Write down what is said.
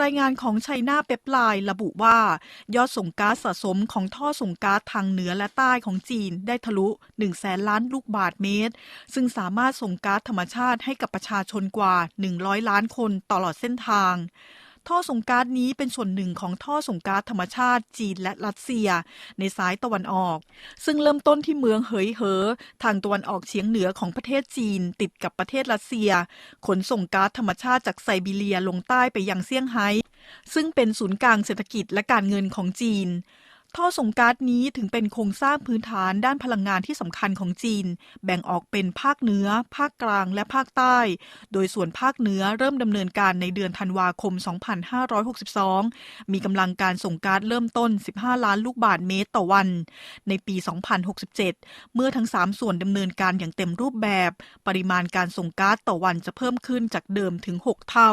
รายงานของไชน่าเปปไลน์ระบุว่า ยอดส่งก๊าซสะสมของท่อส่งก๊าซทางเหนือและใต้ของจีนได้ทะลุ 1 แสนล้านลูกบาทเมตร ซึ่งสามารถส่งก๊าซธรรมชาติให้กับประชาชนกว่า 100 ล้านคนตลอดเส้นทาง ท่อส่งก๊าซนี้เป็นส่วนหนึ่งของท่อส่งก๊าซธรรมชาติจีนและรัสเซีย ในสายตะวันออก ซึ่งเริ่มต้นที่เมืองเหยเหอ ทางตะวันออกเฉียงเหนือของประเทศจีนติดกับประเทศรัสเซีย ขนส่งก๊าซธรรมชาติจากไซบีเรียลงใต้ไปยังเซี่ยงไฮ้ซึ่งเป็นศูนย์กลางเศรษฐกิจและการเงินของจีน ท่อส่งก๊าซนี้ถึงเป็นโครงสร้างพื้นฐานด้านพลังงานที่สำคัญของจีน แบ่งออกเป็นภาคเหนือ ภาคกลางและภาคใต้ โดยส่วนภาคเหนือเริ่มดำเนินการในเดือนธันวาคม 2562 มีกำลังการส่งก๊าซเริ่มต้น 15 ล้านลูกบาทเมตรต่อวัน ในปี 2067 เมื่อทั้ง 3 ส่วนดำเนินการอย่างเต็มรูปแบบ ปริมาณการส่งก๊าซต่อวันจะเพิ่มขึ้นจากเดิมถึง 6 เท่า